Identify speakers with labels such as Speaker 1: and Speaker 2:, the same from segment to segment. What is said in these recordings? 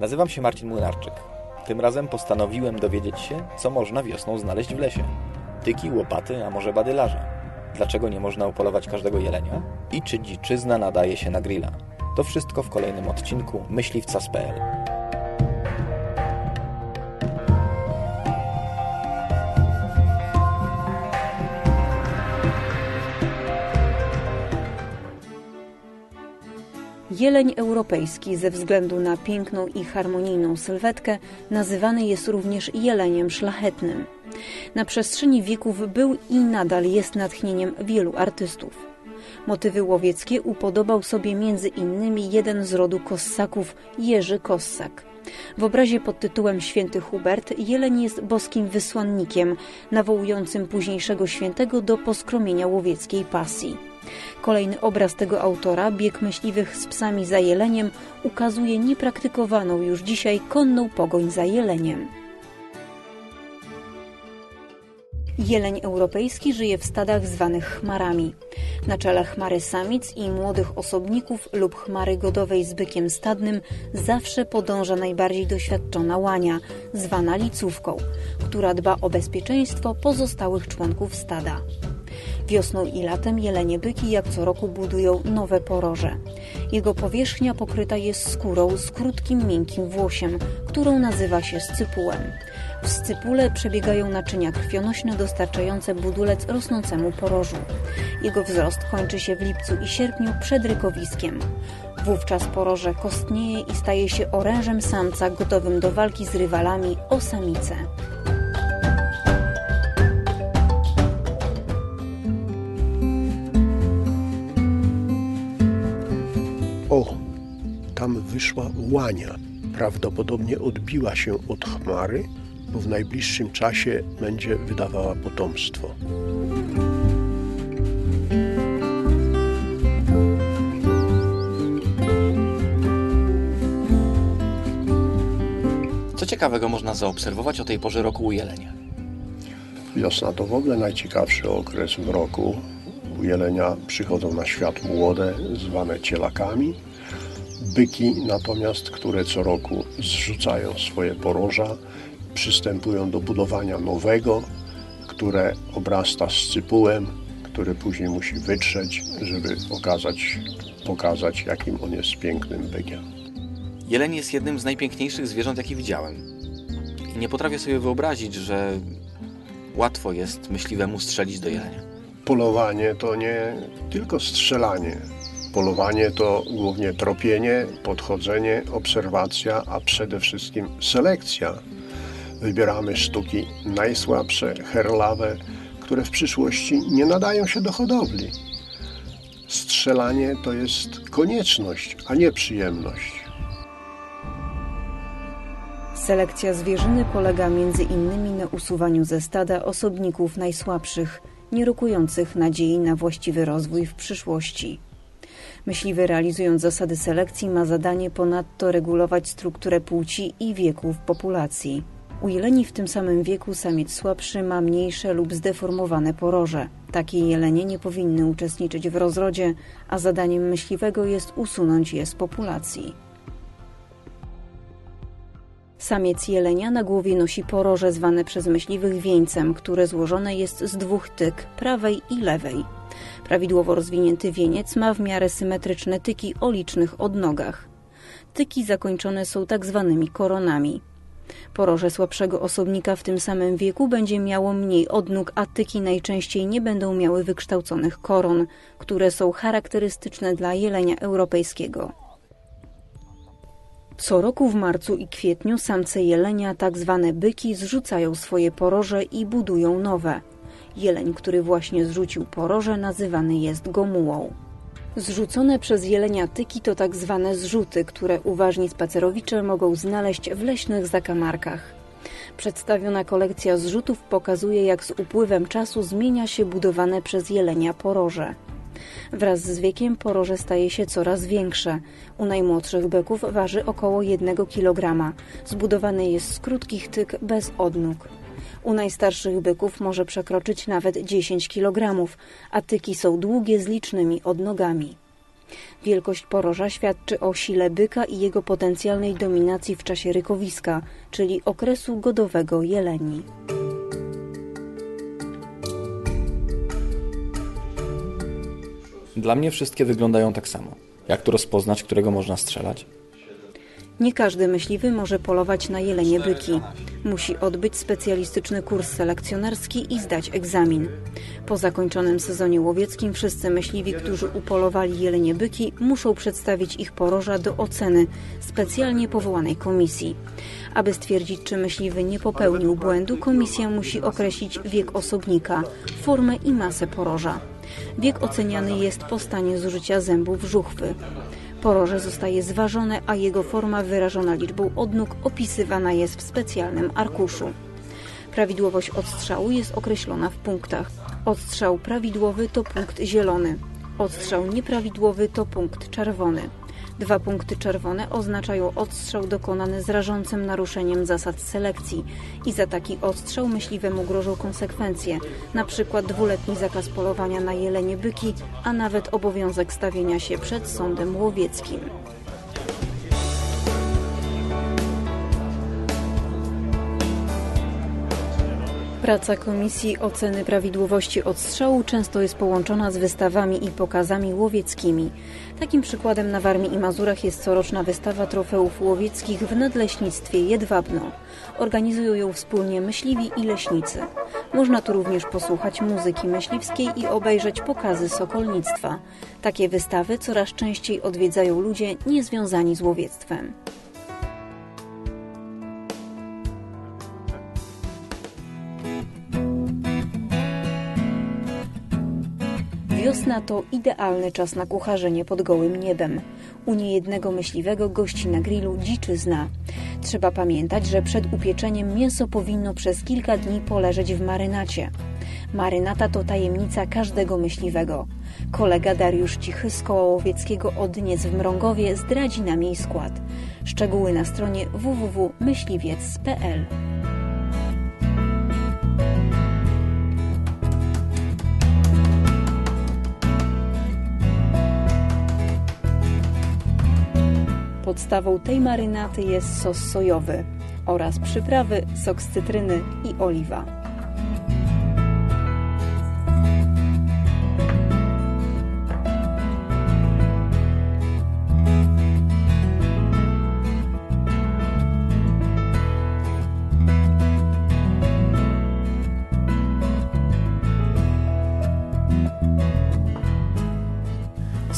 Speaker 1: Nazywam się Marcin Młynarczyk. Tym razem postanowiłem dowiedzieć się, co można wiosną znaleźć w lesie. Tyki, łopaty, a może badylarza. Dlaczego nie można upolować każdego jelenia? I czy dziczyzna nadaje się na grilla? To wszystko w kolejnym odcinku Myśliwca.pl.
Speaker 2: Jeleń europejski ze względu na piękną i harmonijną sylwetkę nazywany jest również jeleniem szlachetnym. Na przestrzeni wieków był i nadal jest natchnieniem wielu artystów. Motywy łowieckie upodobał sobie między innymi jeden z rodu kossaków, Jerzy Kossak. W obrazie pod tytułem Święty Hubert jeleń jest boskim wysłannikiem, nawołującym późniejszego świętego do poskromienia łowieckiej pasji. Kolejny obraz tego autora, bieg myśliwych z psami za jeleniem, ukazuje niepraktykowaną już dzisiaj konną pogoń za jeleniem. Jeleń europejski żyje w stadach zwanych chmarami. Na czele chmary samic i młodych osobników lub chmary godowej z bykiem stadnym zawsze podąża najbardziej doświadczona łania, zwana licówką, która dba o bezpieczeństwo pozostałych członków stada. Wiosną i latem jelenie byki jak co roku budują nowe poroże. Jego powierzchnia pokryta jest skórą z krótkim, miękkim włosiem, którą nazywa się scypułem. W scypule przebiegają naczynia krwionośne dostarczające budulec rosnącemu porożu. Jego wzrost kończy się w lipcu i sierpniu przed rykowiskiem. Wówczas poroże kostnieje i staje się orężem samca gotowym do walki z rywalami o samicę.
Speaker 3: Wyszła łania. Prawdopodobnie odbiła się od chmary, bo w najbliższym czasie będzie wydawała potomstwo.
Speaker 1: Co ciekawego można zaobserwować o tej porze roku u jelenia?
Speaker 3: Wiosna to w ogóle najciekawszy okres w roku. U jelenia przychodzą na świat młode, zwane cielakami. Byki natomiast, które co roku zrzucają swoje poroża, przystępują do budowania nowego, które obrasta scypułem, który później musi wytrzeć, żeby okazać, pokazać, jakim on jest pięknym bykiem.
Speaker 1: Jeleń jest jednym z najpiękniejszych zwierząt, jakie widziałem. I nie potrafię sobie wyobrazić, że łatwo jest myśliwemu strzelić do jelenia.
Speaker 3: Polowanie to nie tylko strzelanie. Polowanie to głównie tropienie, podchodzenie, obserwacja, a przede wszystkim selekcja. Wybieramy sztuki najsłabsze, herlawe, które w przyszłości nie nadają się do hodowli. Strzelanie to jest konieczność, a nie przyjemność.
Speaker 2: Selekcja zwierzyny polega między innymi na usuwaniu ze stada osobników najsłabszych, nie rokujących nadziei na właściwy rozwój w przyszłości. Myśliwy realizując zasady selekcji ma zadanie ponadto regulować strukturę płci i wieku w populacji. U jeleni w tym samym wieku samiec słabszy ma mniejsze lub zdeformowane poroże. Takie jelenie nie powinny uczestniczyć w rozrodzie, a zadaniem myśliwego jest usunąć je z populacji. Samiec jelenia na głowie nosi poroże zwane przez myśliwych wieńcem, które złożone jest z dwóch tyk, prawej i lewej. Prawidłowo rozwinięty wieniec ma w miarę symetryczne tyki o licznych odnogach. Tyki zakończone są tak zwanymi koronami. Poroże słabszego osobnika w tym samym wieku będzie miało mniej odnóg, a tyki najczęściej nie będą miały wykształconych koron, które są charakterystyczne dla jelenia europejskiego. Co roku w marcu i kwietniu samce jelenia, tak zwane byki, zrzucają swoje poroże i budują nowe. Jeleń, który właśnie zrzucił poroże, nazywany jest gomułą. Zrzucone przez jelenia tyki to tak zwane zrzuty, które uważni spacerowicze mogą znaleźć w leśnych zakamarkach. Przedstawiona kolekcja zrzutów pokazuje, jak z upływem czasu zmienia się budowane przez jelenia poroże. Wraz z wiekiem poroże staje się coraz większe. U najmłodszych byków waży około 1 kg. Zbudowany jest z krótkich tyk bez odnóg. U najstarszych byków może przekroczyć nawet 10 kg, a tyki są długie z licznymi odnogami. Wielkość poroża świadczy o sile byka i jego potencjalnej dominacji w czasie rykowiska, czyli okresu godowego jeleni.
Speaker 1: Dla mnie wszystkie wyglądają tak samo. Jak tu rozpoznać, którego można strzelać?
Speaker 2: Nie każdy myśliwy może polować na jelenie byki. Musi odbyć specjalistyczny kurs selekcjonerski i zdać egzamin. Po zakończonym sezonie łowieckim wszyscy myśliwi, którzy upolowali jelenie byki, muszą przedstawić ich poroża do oceny specjalnie powołanej komisji. Aby stwierdzić, czy myśliwy nie popełnił błędu, komisja musi określić wiek osobnika, formę i masę poroża. Wiek oceniany jest po stanie zużycia zębów żuchwy. Poroże zostaje zważone, a jego forma wyrażona liczbą odnóg opisywana jest w specjalnym arkuszu. Prawidłowość odstrzału jest określona w punktach. Odstrzał prawidłowy to punkt zielony. Odstrzał nieprawidłowy to punkt czerwony. Dwa punkty czerwone oznaczają odstrzał dokonany z rażącym naruszeniem zasad selekcji i za taki odstrzał myśliwemu grożą konsekwencje, na przykład dwuletni zakaz polowania na jelenie byki, a nawet obowiązek stawienia się przed sądem łowieckim. Praca Komisji Oceny Prawidłowości Odstrzału często jest połączona z wystawami i pokazami łowieckimi. Takim przykładem na Warmii i Mazurach jest coroczna wystawa trofeów łowieckich w Nadleśnictwie Jedwabno. Organizują ją wspólnie myśliwi i leśnicy. Można tu również posłuchać muzyki myśliwskiej i obejrzeć pokazy sokolnictwa. Takie wystawy coraz częściej odwiedzają ludzie niezwiązani z łowiectwem. Wiosna to idealny czas na kucharzenie pod gołym niebem. U niejednego myśliwego gości na grillu dziczyzna. Trzeba pamiętać, że przed upieczeniem mięso powinno przez kilka dni poleżeć w marynacie. Marynata to tajemnica każdego myśliwego. Kolega Dariusz Cichy z koła łowieckiego Odniec w Mrągowie zdradzi nam jej skład. Szczegóły na stronie www.myśliwiec.pl Podstawą tej marynaty jest sos sojowy oraz przyprawy, sok z cytryny i oliwa.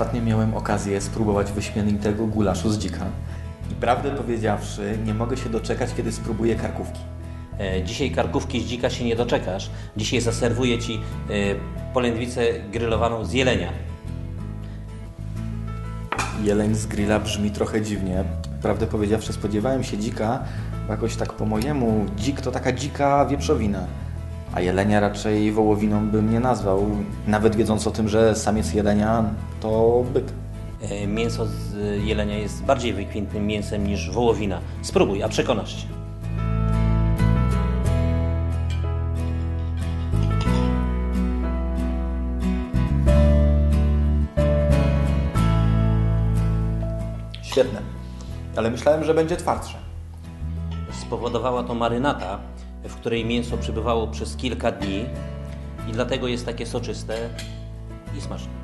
Speaker 1: Ostatnio miałem okazję spróbować wyśmienitego gulaszu z dzika. I prawdę powiedziawszy, nie mogę się doczekać, kiedy spróbuję karkówki.
Speaker 4: E, Dzisiaj karkówki z dzika się nie doczekasz. Dzisiaj zaserwuję Ci e, polędwicę grillowaną z jelenia.
Speaker 1: Jeleń z grilla brzmi trochę dziwnie. Prawdę powiedziawszy, spodziewałem się dzika, jakoś tak po mojemu dzik to taka dzika wieprzowina. A jelenia raczej wołowiną bym nie nazwał, nawet wiedząc o tym, że samiec jelenia to byk.
Speaker 4: E, Mięso z jelenia jest bardziej wykwintnym mięsem niż wołowina. Spróbuj, a przekonasz się.
Speaker 1: Świetne. Ale myślałem, że będzie twardsze.
Speaker 4: Spowodowała to marynata, w której mięso przebywało przez kilka dni i dlatego jest takie soczyste i smaczne.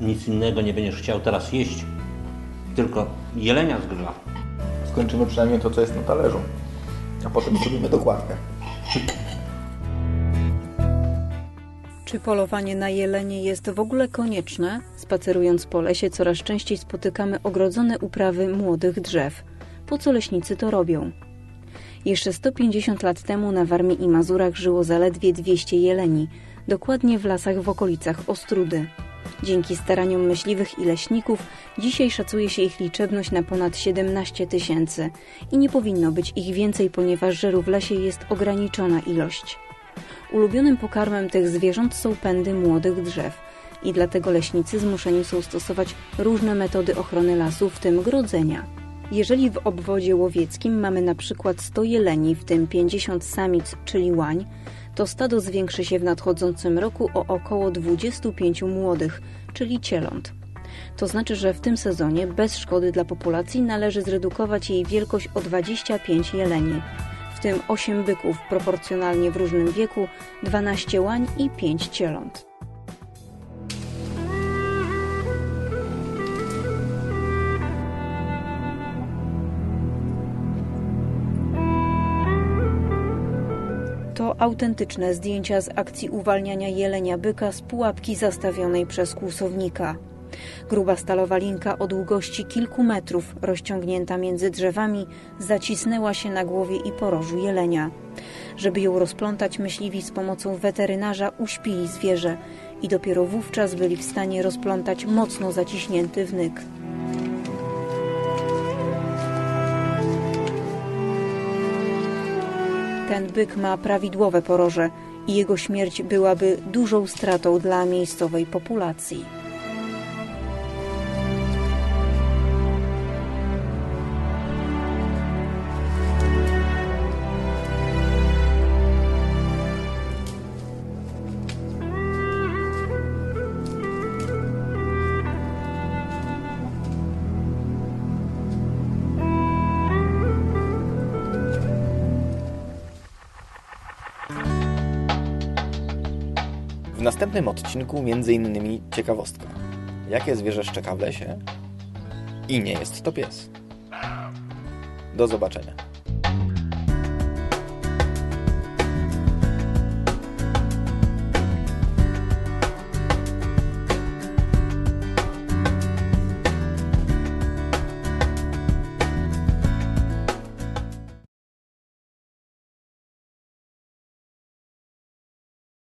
Speaker 4: Nic innego nie będziesz chciał teraz jeść, tylko jelenia z grilla.
Speaker 1: Skończymy przynajmniej to, co jest na talerzu. A potem zrobimy dokładkę.
Speaker 2: Czy polowanie na jelenie jest w ogóle konieczne? Spacerując po lesie coraz częściej spotykamy ogrodzone uprawy młodych drzew. Po co leśnicy to robią? Jeszcze 150 lat temu na Warmii i Mazurach żyło zaledwie 200 jeleni, dokładnie w lasach w okolicach Ostrudy. Dzięki staraniom myśliwych i leśników dzisiaj szacuje się ich liczebność na ponad 17 tysięcy i nie powinno być ich więcej, ponieważ żeru w lesie jest ograniczona ilość. Ulubionym pokarmem tych zwierząt są pędy młodych drzew i dlatego leśnicy zmuszeni są stosować różne metody ochrony lasu, w tym grodzenia. Jeżeli w obwodzie łowieckim mamy na przykład 100 jeleni, w tym 50 samic, czyli łań, to stado zwiększy się w nadchodzącym roku o około 25 młodych, czyli cieląt. To znaczy, że w tym sezonie bez szkody dla populacji należy zredukować jej wielkość o 25 jeleni, tym 8 byków proporcjonalnie w różnym wieku, 12 łań i 5 cieląt. To autentyczne zdjęcia z akcji uwalniania jelenia byka z pułapki zastawionej przez kłusownika. Gruba stalowa linka o długości kilku metrów, rozciągnięta między drzewami, zacisnęła się na głowie i porożu jelenia. Żeby ją rozplątać, myśliwi z pomocą weterynarza uśpili zwierzę i dopiero wówczas byli w stanie rozplątać mocno zaciśnięty wnyk. Ten byk ma prawidłowe poroże i jego śmierć byłaby dużą stratą dla miejscowej populacji.
Speaker 1: Następnym odcinku innymi ciekawostka. Jakie zwierzę szczeka w lesie? I nie jest to pies. Do zobaczenia.